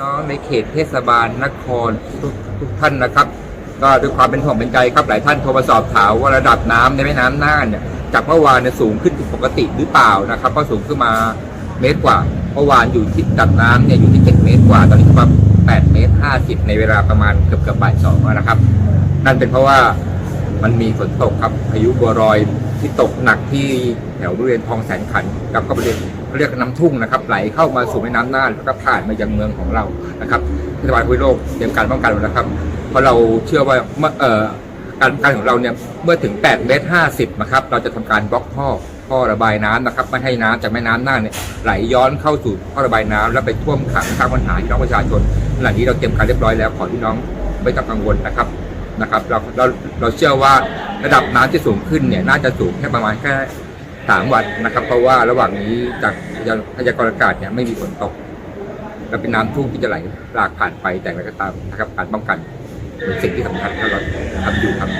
น้องในเขตเทศบาลนครทุกทุกท่านนะครับ ก็ด้วยความเป็นห่วงเป็นใยครับหลายท่านโทรมาสอบถามว่าระดับน้ำในแม่น้ำน่านเนี่ยจากเมื่อวานเนี่ยสูงขึ้นผิดปกติหรือเปล่านะครับก็สูงขึ้นมาเมตรกว่าเมื่อวานอยู่ที่ระดับน้ำเนี่ยอยู่ที่7เมตรกว่า ตอนนี้ก็มา8เมตร50ในเวลาประมาณเกือบเกือบบ่ายสองนะครับ นั่นเป็นเพราะว่า มันมีฝนตกครับพายุบัวรอยที่ตกหนักที่แถวบริเวณคลองแสนขันกับก็บริเวณเรียกน้ำทุ่งนะครับ ไหลเข้ามาสู่แม่น้ำน่านแล้วก็ผ่านมายังเมืองของเรานะครับเทศบาลภูมิโลกเตรียมการป้องกันไว้แล้วครับ เพราะเราเชื่อว่าเมื่อเอ่อการป้องกันของเราเนี่ยเมื่อถึง8เมตร50นะครับเราจะทำการบล็อกท่อท่อระบายน้ำนะครับไม่ให้น้ำจากแม่น้ำน่านเนี่ยไหลย้อนเข้าสู่ท่อระบายน้ำแล้วไปท่วมขังสร้างปัญหาให้พี่น้องประชาชนขณะนี้เราเตรียมการเรียบร้อยแล้วขอพี่น้องไม่ต้องกังวลนะครับ นะครับเราเราเราเชื่อว่าระดับน้ำที่สูงขึ้นเนี่ยน่าจะสูงแค่ประมาณแค่สามวันนะครับ เพราะว่าระหว่างนี้จากพยากรณ์อากาศเนี่ยไม่มีฝนตกและเป็นน้ำทุ่งที่จะไหลหลากผ่านไปแต่อะไรก็ตามนะครับการป้องกันเป็นสิ่งที่สำคัญที่เราทำอยู่ครับ